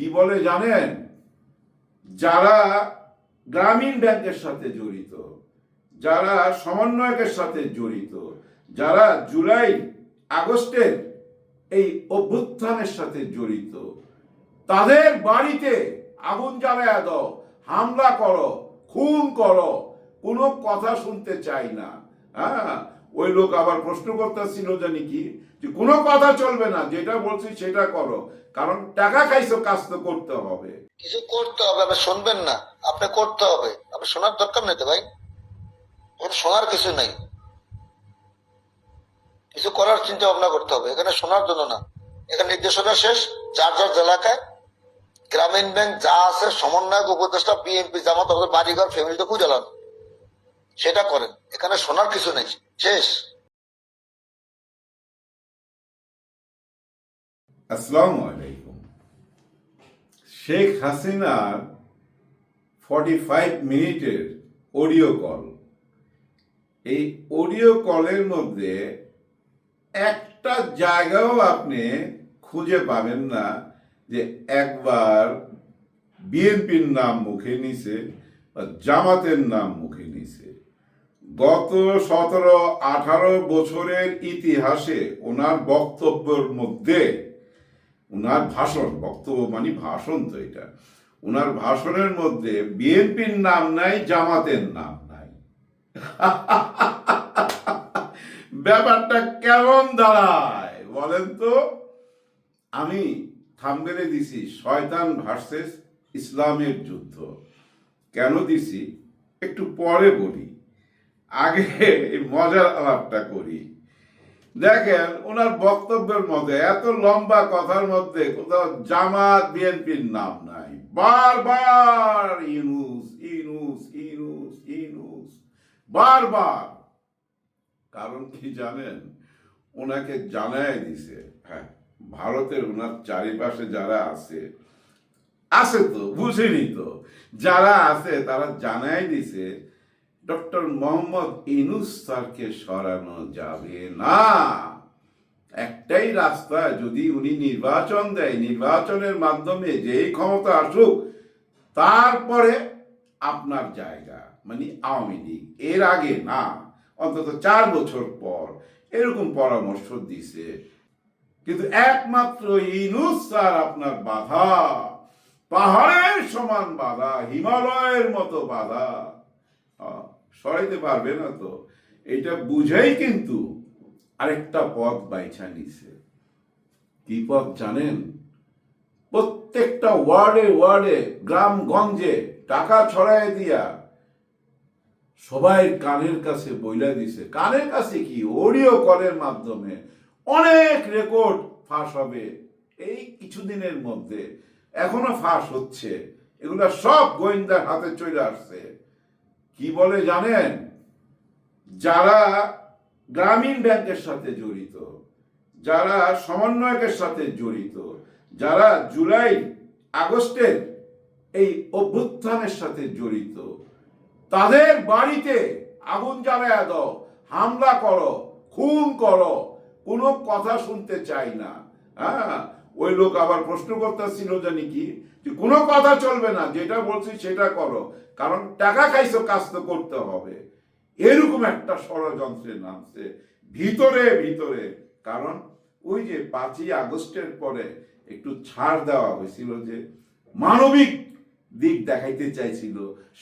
কি বলে জানেন? যারা গ্রামীণ ব্যাংকের সাথে জড়িত, যারা সমন্বয়কের সাথে জড়িত, যারা জুলাই, আগস্টের এই অভ্যুত্থানের সাথে জড়িত, তাদের বাড়িতে আগুন জ্বালায় দাও, হামলা করো, খুন করো, কোনো কথা শুনতে চাই না। হ্যাঁ? ওই লোক আবার প্রশ্ন করতেছিল জানি কি, যে কোনো কথা চলবে না, যেটা বলছি সেটা করো। কারণ টাকা খাইছো, কাজ তো করতে হবে। কিছু করতে হবে আপনি শুনবেন না। আপনি করতে হবে। আপনি শোনার দরকার নেই তো ভাই। শোনার কিছু নাই। কিছু করার চিন্তা ভাবনা করতে হবে। এখানে শোনার জন্য না। এখানে নির্দেশনা শেষ। যার যার এলাকায় গ্রামীণ ব্যাংক যা আছে, সমন্বয়ক, উপদেষ্টা, বিএনপি, জামাত বাড়িঘর ফ্যামিলিতে খুঁজে সেটা করেন। এখানে শোনার কিছু নেই। শেষ আলাইকুম শেখ হাসিনার ফর্টি ফাইভ মিনিটের অডিও কল এই অডিও কলের মধ্যে একটা জায়গাও আপনি খুঁজে পাবেন না যে একবার বিএনপির নাম মুখে নিছে বা জামাতের নাম মুখে নিছে। গত সতেরো আঠারো বছরের ইতিহাসে ওনার বক্তব্যের মধ্যে, ওনার ভাষণ, বক্তব্য মানে ভাষণ তো এটা, ওনার ভাষণের মধ্যে বিএনপির নাম নাই, জামাতের নাম নাই। ব্যাপারটা কেমন দাঁড়ায় বলেন তো? আমি থামবেলে দিছি, শয়তান ভার্সেস ইসলামের যুদ্ধ। কেন দিছি? একটু পরে বলি। আগে মজার আলাপটা করি। দেখেন, ওনার বক্তব্যের মধ্যে, এত লম্বা কথার মধ্যে কোথাও জামাত বিএনপির নাম নাই। বারবার ইনুস ইনুস ইনুস ইনুস বারবার। কারণ কি জানেন? ওনাকে জানায় দিছে হ্যাঁ ভারতের ওনার চারিপাশে যারা আছে আছে তো, বুঝেনি তো, যারা আছে তারা জানাই দিছে ডক্টর মোহাম্মদ ইনুস স্যারকে সরানো যাবে না। একটাই রাস্তা, যদি উনি নির্বাচন দেয়, নির্বাচনের মাধ্যমে যেই ক্ষমতা আসুক, তারপরে আপনার জায়গা মানে আওয়ামী লীগ। এর আগে না, অন্তত চার বছর পর এরকম পরামর্শ দিছে। কিন্তু একমাত্র ইনুস স্যার আপনার বাধা, পাহাড়ের সমান বাধা, হিমালয়ের মতো বাধা। সরাইতে পারবে না তো। এটা বুঝেই কিন্তু আরেকটা পথ বাইছা নিছে। কি পথ জানেন? প্রত্যেকটা ওয়ার্ডে ওয়ার্ডে গ্রাম গঞ্জে টাকা ছড়াই দিয়া সবাই কানের কাছে বইলা দিছে। কানের কাছে কি? অডিও কলের মাধ্যমে। অনেক রেকর্ড ফাঁস হবে। এই কিছুদিনের মধ্যে এখনও ফাঁস হচ্ছে। এগুলা সব গোয়েন্দার হাতে চলে আসছে। কি বলে জানেন? যারা গ্রামীণ ব্যাংকের সাথে জড়িত, যারা সমন্বয়কের সাথে জড়িত, যারা জুলাই আগস্টের এই অভ্যুত্থানের সাথে জড়িত, তাদের বাড়িতে আগুন জ্বালায় দাও, হামলা করো, খুন করো, কোনো কথা শুনতে চাই না। হ্যাঁ? ওই লোক আবার প্রশ্ন করতেছিল জানি কি, যে কোনো কথা চলবে না, যেটা বলছি সেটা করো। কারণ টাকা খাইছো, কাজ তো করতে হবে। এরকম একটা ষড়যন্ত্রে নামছে। ভিতরে ভিতরে। কারণ ওই যে পাঁচই আগস্টের পরে একটু ছাড় দেওয়া হয়েছিল যে মানবিক দিক দেখাইতে চাইছিল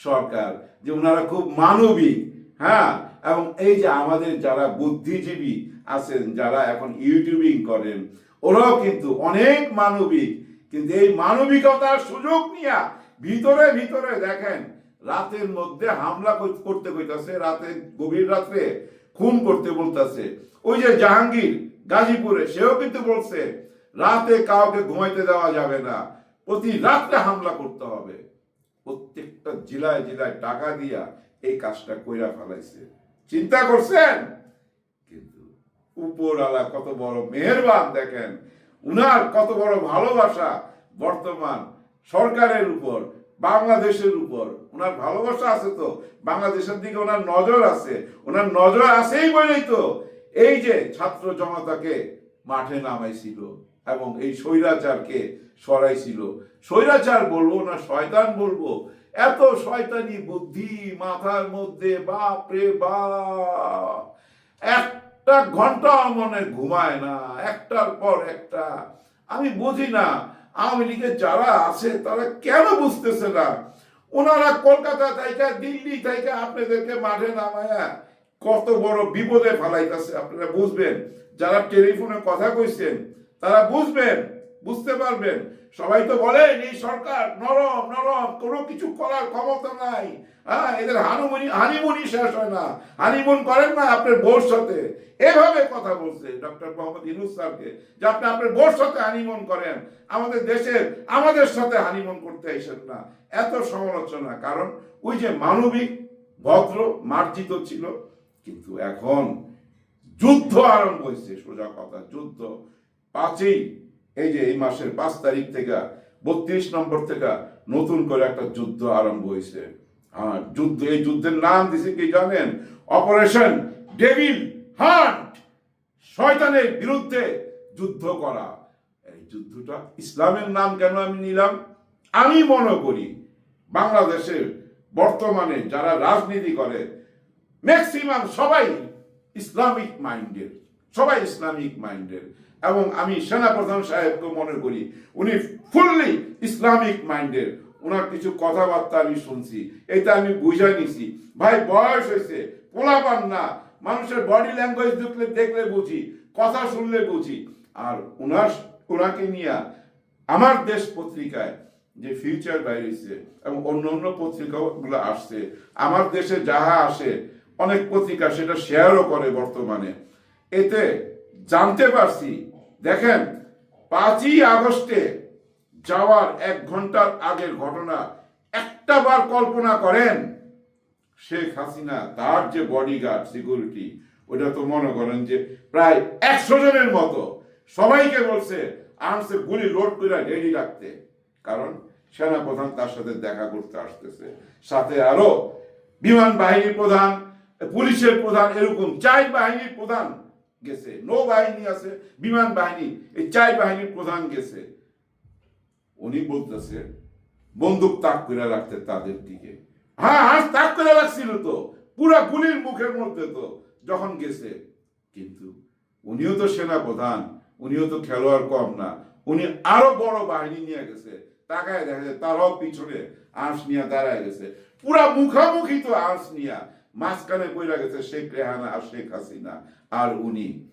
সরকার, যে ওনারা খুব মানবিক হ্যাঁ? এবং এই যে আমাদের যারা বুদ্ধিজীবী আছেন, যারা এখন ইউটিউবিং করেন ওরাও কিন্তু অনেক মানবিক, কিন্তু এই মানবিকতার সুযোগ নিয়ে ভিতরে ভিতরে দেখেন, রাতের মধ্যে হামলা করতে কইতাছে, রাতে গভীর রাত্রে খুন করতে বলতাছে। ওই যে জাহাঙ্গীর গাজীপুরে, সেও কিন্তু বলছে, রাতে কাউকে ঘুমাইতে দেওয়া যাবে না, প্রতি রাত্রে হামলা করতে হবে। প্রত্যেকটা জেলায় জেলায় টাকা দিয়া এই কাজটা কইরা ফেলাইছে। চিন্তা করছেন? উপরওয়ালা কত বড় মেহেরবান দেখেন। উনার কত বড় ভালোবাসা বর্তমান সরকারের উপর, বাংলাদেশের উপর। ওনার ভালোবাসা আছে তো? বাংলাদেশের দিকে ওনার নজর আছে। ওনার নজর আছেই বলেই তো এই যে ছাত্র জনতাকে মাঠে নামাইছিল এবং এই স্বৈরাচারকে সরাইছিল। স্বৈরাচার বলব না, শয়তান বলব। এত শয়তানি বুদ্ধি মাথার মধ্যে বাপ! রে বাপ একটা ঘণ্টা মনে ঘুমায় না, একটার পর একটা। আমি বুঝি না, আওয়ামী লীগের যারা আছে, তারা কেন বুঝতেছে না? ওনারা কলকাতা থেকে দিল্লি থেকে আপনাদেরকে মাঠে নামায়া কত বড় বিপদে ফেলাইতেছে, আপনারা বুঝবেন। যারা টেলিফোনে কথা কইছেন, তারা বুঝবেন। বুঝতে পারবেন? সবাই তো বলেন, এই সরকার নরম নরম, কোনো কিছু করার ক্ষমতা নাই। হ্যাঁ এদের হানুমনি হানিমুনি শেষ হয় না। হানিমুন করেন না আপনার বউর সাথে এভাবে কথা বলছে ডক্টর মোহাম্মদ ইনুস স্যারকে যে আপনি আপনার বউর সাথে হানিমুন করেন। আমাদের দেশের, আমাদের সাথে হানিমুন করতে এসেন না। এত সমালোচনা, কারণ ওই যে মানবিক, ভদ্র, মার্জিত ছিল, কিন্তু এখন যুদ্ধ আরম্ভ হয়েছে, সোজা কথা, যুদ্ধ। পাঁচই এই যে এই মাসের পাঁচ তারিখ থেকে বত্রিশ নম্বর থেকে নতুন করে একটা যুদ্ধ আরম্ভ হয়েছে। হ্যাঁ যুদ্ধ, এই যুদ্ধের নাম দিছে কি জানেন? Operation devil hunt. শয়তানের বিরুদ্ধে যুদ্ধ করা। এই যুদ্ধটা ইসলামের নাম কেন আমি নিলাম? আমি মনে করি বাংলাদেশের বর্তমানে যারা রাজনীতি করে ম্যাক্সিমাম সবাই ইসলামিক মাইন্ডের, সবাই ইসলামিক মাইন্ডের। এবং আমি সেনাপ্রধান সাহেবকে মনে করি, উনি ফুললি ইসলামিক মাইন্ডের ওনার কিছু কথাবার্তা আমি শুনছি, এটা আমি বুঝে নিছি। ভাই, বয়স হয়েছে, পোলাপান না। মানুষের বডি ল্যাঙ্গুয়েজ দেখলে দেখলে বুঝি, কথা শুনলে বুঝি। আর ওনার ওনাকে নিয়ে আমার দেশ পত্রিকায় যে ফিউচার বাইরেছে এবং অন্য অন্য পত্রিকাগুলো আসছে, আমার দেশে যাহা আসে, অনেক পত্রিকা সেটা শেয়ারও করে বর্তমানে। এতে জানতে পারছি। দেখেন, পাঁচই আগস্টে যাওয়ার এক ঘণ্টার আগের ঘটনা একটা বার কল্পনা করেন, শেখ হাসিনা, তার যে বডিগার্ড সিকিউরিটি ওটা তো মনে করেন যে প্রায় একশো জনের মতো। সবাইকে বলছে, আনছে গুলি লোড করে রেডি রাখতে। কারণ সেনাপ্রধান তার সাথে দেখা করতে আসতেছে। সাথে আরও বিমান বাহিনীর প্রধান, পুলিশের প্রধান, এরকম চাই বাহিনীর প্রধান গেছে। নৌ বাহিনী আছে, বিমান বাহিনী এই চাই বাহিনীর প্রধান গেছে। উনি বলতেছে, বন্দুক তাক করে রাখতে তাদের দিকে। হ্যাঁ হাঁস তাক করে রাখছিল তো, পুরা গুলির মুখের মধ্যে তো, যখন গেছে। কিন্তু উনিও তো সেনা প্রধান উনিও তো খেলোয়াড় কম না, উনি আরও বড় বাহিনী নিয়ে গেছে। তাকায় দেখা যায় তারাও পিছনে আঁশ নিয়ে দাঁড়ায় গেছে। পুরা মুখামুখি তো আঁশ নিয়া, মাঝখানে পইরা গেছে শেখ রেহানা আর শেখ হাসিনা। আর উনি।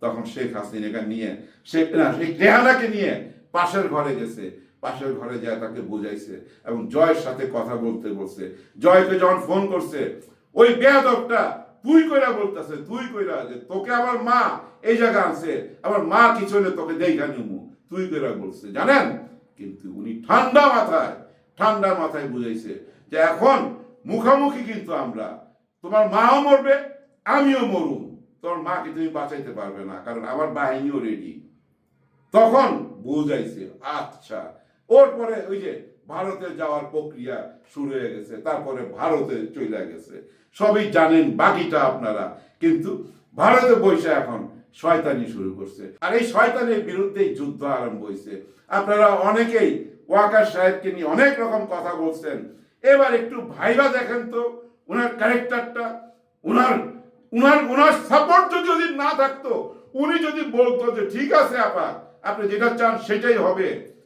তখন শেখ হাসিনাকে নিয়ে, শেখ না, শেখ রেহানাকে নিয়ে পাশের ঘরে গেছে। পাশের ঘরে যায় তাকে বুঝাইছে এবং জয়ের সাথে কথা বলতে বলছে। জয়কে যখন ফোন করছে, ওই বেয়াদবটা তুই কইরা বলতেছে, তুই কইরা যে তোকে আমার মা এই জায়গা আনছে, আমার মা কিছু হলে তোকে দেখা নিমু। তুই কইরা বলছে, জানেন? কিন্তু উনি ঠান্ডা মাথায় ঠান্ডা মাথায় বুঝাইছে যে এখন মুখামুখি কিন্তু আমরা। তোমার মাও মরবে, আমিও মরুম। তোর মাকে তুমি বাঁচাইতে পারবে না, কারণ আমার বাহিনীও রেডি তখন বুঝাইছে আচ্ছা ওর পরে ওই যে ভারতে যাওয়ার প্রক্রিয়া শুরু হয়ে গেছে, তারপরে ভারতে চলে গেছে। সবই জানেন, বাকিটা আপনারা। কিন্তু ভারতে বসে এখন শয়তানি শুরু করছে। আর এই শয়তানের বিরুদ্ধেই যুদ্ধ আরম্ভ হয়েছে আপনারা অনেকেই ওয়াকার সাহেবকে নিয়ে অনেক রকম কথা বলছেন। এবার একটু ভাইবা দেখেন তো ওনার ক্যারেক্টারটা ওনার উনার উনার সাপোর্ট যদি না থাকতো, উনি যদি বলতো যে, ঠিক আছে আপা, আপনি যেটা চান সেটাই হবে।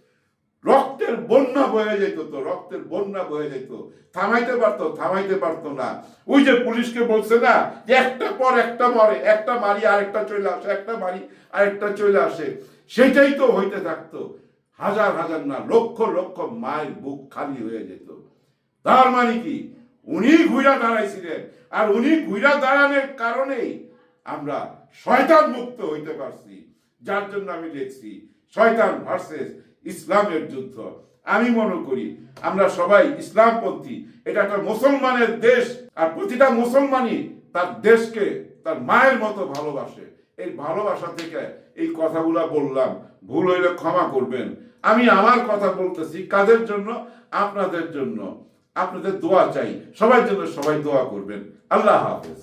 রক্তের বন্যা বয়ে যেত তো, রক্তের বন্যা বয়ে যেত থামাইতে পারতো থামাইতে পারতো না। ওই যে পুলিশকে বলছে না, যে একটা পর একটা মরে, একটা মারি, আরেকটা চলে আসে, একটা মারি, আরেকটা চলে আসে। সেটাই তো হইতে থাকতো। হাজার হাজার না, লক্ষ লক্ষ মায়ের বুক খালি হয়ে যেত। তার মানে কি? উনি ঘুরা দাঁড়াইছিলেন। আর উনি ঘুরা দাঁড়ানোর কারণেই আমরা শয়তান মুক্ত হইতে পারছি। যার জন্য আমি লিখছি শয়তান ভার্সেস ইসলামের যুদ্ধ। আমি মনে করি আমরা সবাই ইসলামপন্থী। এটা একটা মুসলমানের দেশ আর প্রতিটা মুসলমানই তার দেশকে তার মায়ের মতো ভালোবাসে। এই ভালোবাসা থেকে এই কথাগুলা বললাম, ভুল হইলে ক্ষমা করবেন। আমি আমার কথা বলতেছি কাদের জন্য? আপনাদের জন্য। আপনাদের দোয়া চাই। সবাই জন্য সবাই দোয়া করবেন। আল্লাহ হাফেজ।